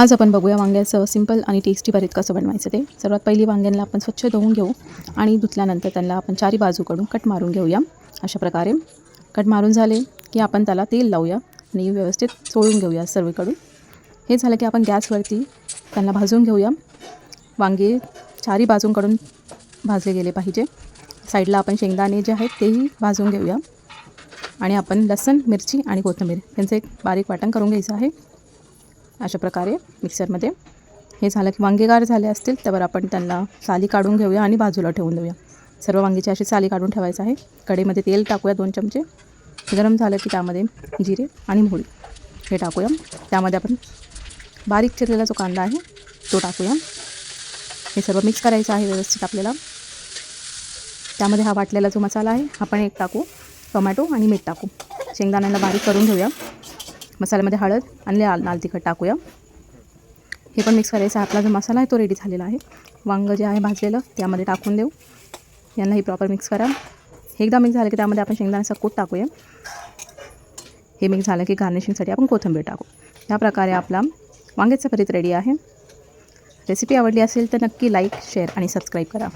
आज आपण बघूया वांग्याचं सिंपल आणि टेस्टी भरीत कसं बनवायचं ते. सर्वात पहिली वांग्यांना आपण स्वच्छ धुवून घेऊ आणि धुतल्यानंतर त्यांना आपण चारी बाजूकडून कट मारून घेऊया. अशा प्रकारे कट मारून झाले की आपण त्याला तेल लावूया आणि व्यवस्थित चोळून घेऊया सर्वीकडून. हे झालं की आपण गॅसवरती त्यांना भाजून घेऊया. वांगे चारी बाजूंकडून भाजले गेले पाहिजे. साईडला आपण शेंगदाणे जे आहेत तेही भाजून घेऊया. आणि आपण लसण मिरची आणि कोथिंबीर यांचं एक बारीक वाटण करून घ्यायचं आहे. अशा प्रकारे मिक्सरमध्ये. हे झालं की वांगे गार झाले असतील त्यावर आपण त्यांना साली काढून घेऊया आणि बाजूला ठेवून देऊया. सर्व वांगीची अशी साली काढून ठेवायचं आहे. कढईमध्ये तेल टाकूया दोन चमचे. गरम झालं की त्यामध्ये जिरे आणि मोहरी हे टाकूया. त्यामध्ये आपण बारीक चिरलेला जो कांदा आहे तो टाकूया. हे सर्व मिक्स करायचं आहे व्यवस्थित आपल्याला. त्यामध्ये हा वाटलेला जो मसाला आहे आपण एक टाकू. टोमॅटो आणि मीठ टाकू. शेंगदाण्याला बारीक करून घेऊया. मसाल्यामध्ये हळद आणि लाल लाल तिखट टाकूया. हे पण मिक्स करायचं आपला जो मसाला आहे तो रेडी झालेला आहे. वांगं जे आहे भाजलेलं त्यामध्ये टाकून देऊ. यांनाही प्रॉपर मिक्स करा. हे एकदा मिक्स झालं की त्यामध्ये आपण शेंगदाण्याचा कूट टाकूया. हे मिक्स झालं की गार्निशिंगसाठी आपण कोथिंबीर टाकू. या प्रकारे आपला वांग्याचं भरीत रेडी आहे. रेसिपी आवडली असेल तर नक्की लाईक शेअर आणि सबस्क्राईब करा.